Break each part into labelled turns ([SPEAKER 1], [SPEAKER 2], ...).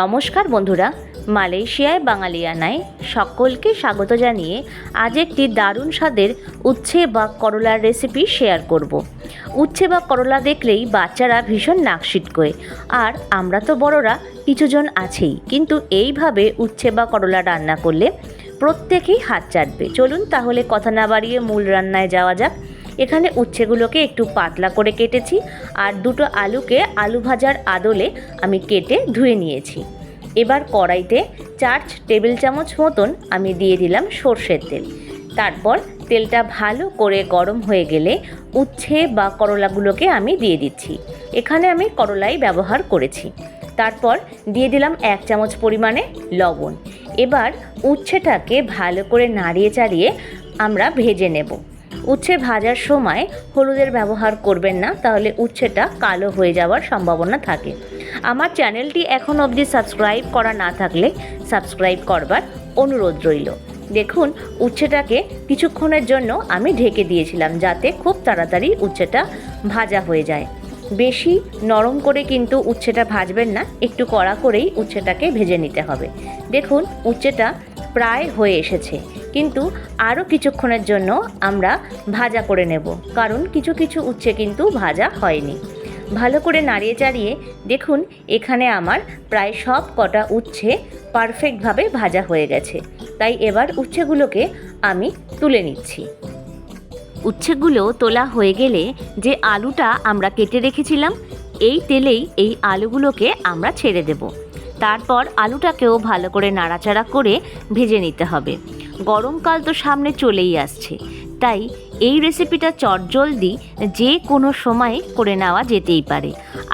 [SPEAKER 1] নমস্কার বন্ধুরা, মালয়েশিয়ায় বাঙালিয়ানায় সকলকে স্বাগত জানিয়ে আজ একটি দারুণ স্বাদের উচ্ছে বা করলার রেসিপি শেয়ার করব। উচ্ছে বা করলা দেখলেই বাচ্চারা ভীষণ নাক সিটকোয়। আর আমরা তো বড়রা, কিছুজন আছেই, কিন্তু এইভাবে উচ্ছে বা করলা রান্না করলে প্রত্যেকেই হাত চাটবে। চলুন তাহলে কথা না বাড়িয়ে মূল রান্নায় যাওয়া যাক। এখানে উচ্ছেগুলোকে একটু পাতলা করে কেটেছি আর দুটো আলুকে আলু ভাজার আদলে আমি কেটে ধুয়ে নিয়েছি। এবার কড়াইতে চার টেবিল চামচ মতন আমি দিয়ে দিলাম সর্ষের তেল। তারপর তেলটা ভালো করে গরম হয়ে গেলে উচ্ছে বা করলাগুলোকে আমি দিয়ে দিচ্ছি। এখানে আমি করলাই ব্যবহার করেছি। তারপর দিয়ে দিলাম এক চামচ পরিমাণে লবণ। এবার উচ্ছেটাকে ভালো করে নাড়িয়ে চাড়িয়ে আমরা ভেজে নেব। উচ্ছে ভাজার সময় হলুদের ব্যবহার করবেন না, তাহলে উচ্ছেটা কালো হয়ে যাওয়ার সম্ভাবনা থাকে। আমার চ্যানেলটি এখন অবধি সাবস্ক্রাইব করা না থাকলে সাবস্ক্রাইব করবার অনুরোধ রইল। দেখুন, উচ্ছেটাকে কিছুক্ষণের জন্য আমি ঢেকে দিয়েছিলাম যাতে খুব তাড়াতাড়ি উচ্ছেটা ভাজা হয়ে যায়। বেশি নরম করে কিন্তু উচ্ছেটা ভাজবেন না, একটু কড়া করেই উচ্ছেটাকে ভেজে নিতে হবে। দেখুন, উচ্ছেটা প্রায় হয়ে এসেছে। কিন্তু আরও কিছুক্ষণের জন্য আমরা ভাজা করে নেব, কারণ কিছু কিছু উচ্ছে কিন্তু ভাজা হয়নি। ভালো করে নাড়িয়ে চাড়িয়ে দেখুন, এখানে আমার প্রায় সব কটা উচ্ছে পারফেক্টভাবে ভাজা হয়ে গেছে। তাই এবার উচ্ছেগুলোকে আমি তুলে নিচ্ছি। উচ্ছেগুলো তোলা হয়ে গেলে যে আলুটা আমরা কেটে রেখেছিলাম, এই তেলেই এই আলুগুলোকে আমরা ছেড়ে দেব। তারপর আলুটাকেও ভালো করে নাড়াচাড়া করে ভেজে নিতে হবে। গরমকাল তো সামনে চলেই আসছে। তাই এই রেসিপিটা চটজলদি যে কোনো সময় করে নেওয়া যেতেই পারে।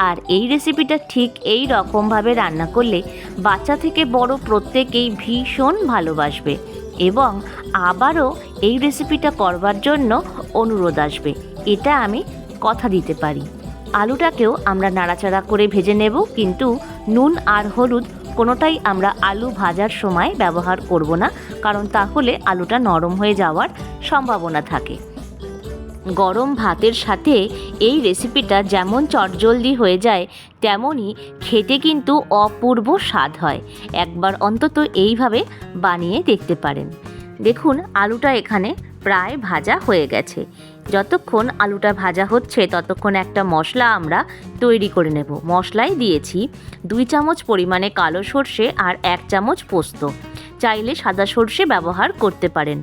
[SPEAKER 1] আর এই রেসিপিটা ঠিক এই রকমভাবে রান্না করলে বাচ্চা থেকে বড় প্রত্যেকেই ভীষণ ভালোবাসবে এবং আবারও এই রেসিপিটা করবার জন্য অনুরোধ আসবে। এটা আমি কথা দিতে পারি। আলুটাকেও আমরা নাড়াচাড়া করে ভেজে নেব, কিন্তু নুন আর হলুদ কোনোটাই আমরা আলু ভাজার সময় ব্যবহার করব না, কারণ তাহলে আলুটা নরম হয়ে যাওয়ার সম্ভাবনা থাকে। গরম ভাতের সাথে এই রেসিপিটা যেমন চটজলদি হয়ে যায়, তেমনই খেতে কিন্তু অপূর্ব স্বাদ হয়। একবার অন্তত এইভাবে বানিয়ে দেখতে পারেন। দেখুন, আলুটা এখানে প্রায় ভাজা হয়ে গেছে। যতক্ষণ আলুটা ভাজা হচ্ছে, ততক্ষণ একটা মশলা আমরা তৈরি করে নেব। মশলায় দিয়েছি দুই চামচ পরিমাণে কালো সর্ষে আর এক চামচ পোস্ত। চাইলে সাদা সর্ষে ব্যবহার করতে পারেন।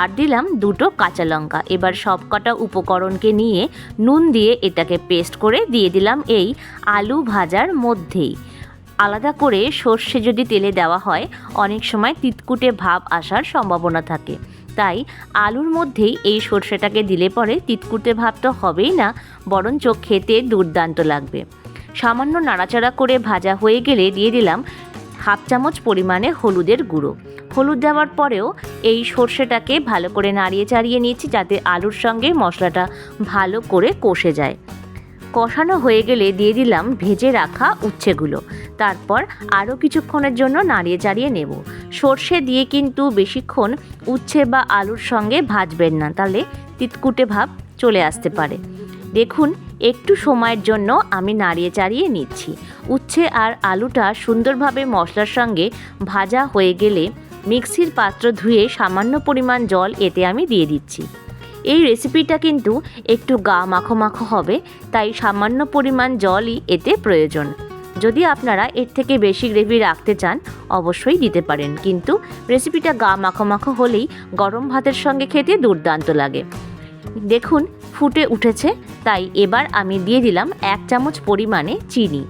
[SPEAKER 1] আর দিলাম দুটো কাঁচা লঙ্কা। এবার সব কটা উপকরণকে নিয়ে নুন দিয়ে এটাকে পেস্ট করে দিয়ে দিলাম এই আলু ভাজার মধ্যেই। আলাদা করে সর্ষে যদি তেলে দেওয়া হয়, অনেক সময় তিতকুটে ভাব আসার সম্ভাবনা থাকে। তাই আলুর মধ্যেই এই সর্ষেটাকে দিলে পরে তিতকুটে ভাবটা হবেই না, বরঞ্চ খেতে দুর্দান্ত লাগবে। সামান্য নাড়াচাড়া করে ভাজা হয়ে গেলে দিয়ে দিলাম হাফ চামচ পরিমাণে হলুদের গুঁড়ো। হলুদ দেওয়ার পরেও এই সর্ষেটাকে ভালো করে নাড়িয়ে চাড়িয়ে নিচ্ছি যাতে আলুর সঙ্গে মশলাটা ভালো করে কষে যায়। কষানো হয়ে গেলে দিয়ে দিলাম ভেজে রাখা উচ্ছেগুলো। তারপর আরও কিছুক্ষণের জন্য নাড়িয়ে চাড়িয়ে নেব। সর্ষে দিয়ে কিন্তু বেশিক্ষণ উচ্ছে বা আলুর সঙ্গে ভাজবেন না, তাহলে তিতকুটে ভাব চলে আসতে পারে। দেখুন, একটু সময়ের জন্য আমি নাড়িয়ে চাড়িয়ে নিচ্ছি। উচ্ছে আর আলুটা সুন্দরভাবে মশলার সঙ্গে ভাজা হয়ে গেলে মিক্সির পাত্র ধুয়ে সামান্য পরিমাণ জল এতে আমি দিয়ে দিচ্ছি। এই রেসিপিটা কিন্তু একটু গা মাখো মাখো হবে, তাই সামান্য পরিমাণ জলই এতে প্রয়োজন। যদি আপনারা এর থেকে বেশি গ্রেভি রাখতে চান, অবশ্যই দিতে পারেন। কিন্তু রেসিপিটা গা মাখো মাখো হলেই গরম ভাতের সঙ্গে খেতে দুর্দান্ত লাগে। দেখুন, ফুটে উঠেছে, তাই এবার আমি দিয়ে দিলাম এক চামচ পরিমাণে চিনি।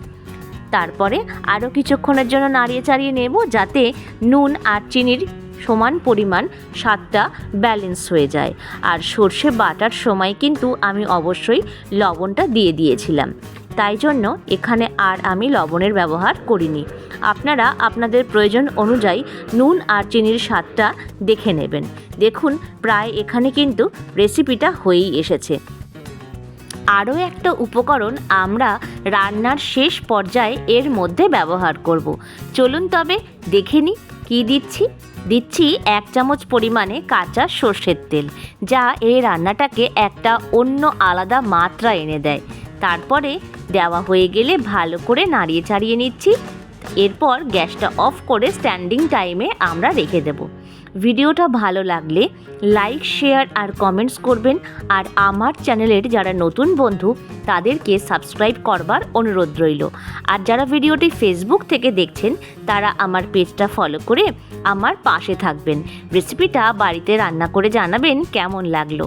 [SPEAKER 1] তারপরে আরও কিছুক্ষণের জন্য নাড়িয়ে চাড়িয়ে নেব, যাতে নুন আর চিনির সমান পরিমাণ স্বাদটা ব্যালেন্স হয়ে যায়। আর সর্ষে বাটার সময় কিন্তু আমি অবশ্যই লবণটা দিয়ে দিয়েছিলাম। তাই জন্য এখানে আর আমি লবণের ব্যবহার করিনি। আপনারা আপনাদের প্রয়োজন অনুযায়ী নুন আর চিনির স্বাদটা দেখে নেবেন। দেখুন, প্রায় এখানে কিন্তু রেসিপিটা হয়েই এসেছে। আরও একটা উপকরণ আমরা রান্নার শেষ পর্যায়ে এর মধ্যে ব্যবহার করব। চলুন তবে দেখে নিই কী দিচ্ছি। দিচ্ছি এক চামচ পরিমাণে কাঁচা সর্ষের তেল, যা এই রান্নাটাকে একটা অন্য আলাদা মাত্রা এনে দেয়। তারপরে দেওয়া হয়ে গেলে ভালো করে নাড়িয়ে চাড়িয়ে নিচ্ছি। এরপর গ্যাসটা অফ করে স্ট্যান্ডিং টাইমে আমরা রেখে দেব। ভিডিওটা ভালো লাগলে লাইক, শেয়ার আর কমেন্টস করবেন। আর আমার চ্যানেলের যারা নতুন বন্ধু, তাদেরকে সাবস্ক্রাইব করবার অনুরোধ রইল। আর যারা ভিডিওটি ফেসবুক থেকে দেখছেন, তারা আমার পেজটা ফলো করে আমার পাশে থাকবেন। রেসিপিটা বাড়িতে রান্না করে জানাবেন কেমন লাগল।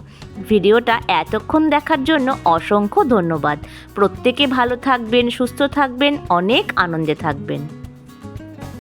[SPEAKER 1] ভিডিওটা এতক্ষণ দেখার জন্য অসংখ্য ধন্যবাদ। প্রত্যেকে ভালো থাকবেন, সুস্থ থাকবেন, অনেক আনন্দে থাকবেন।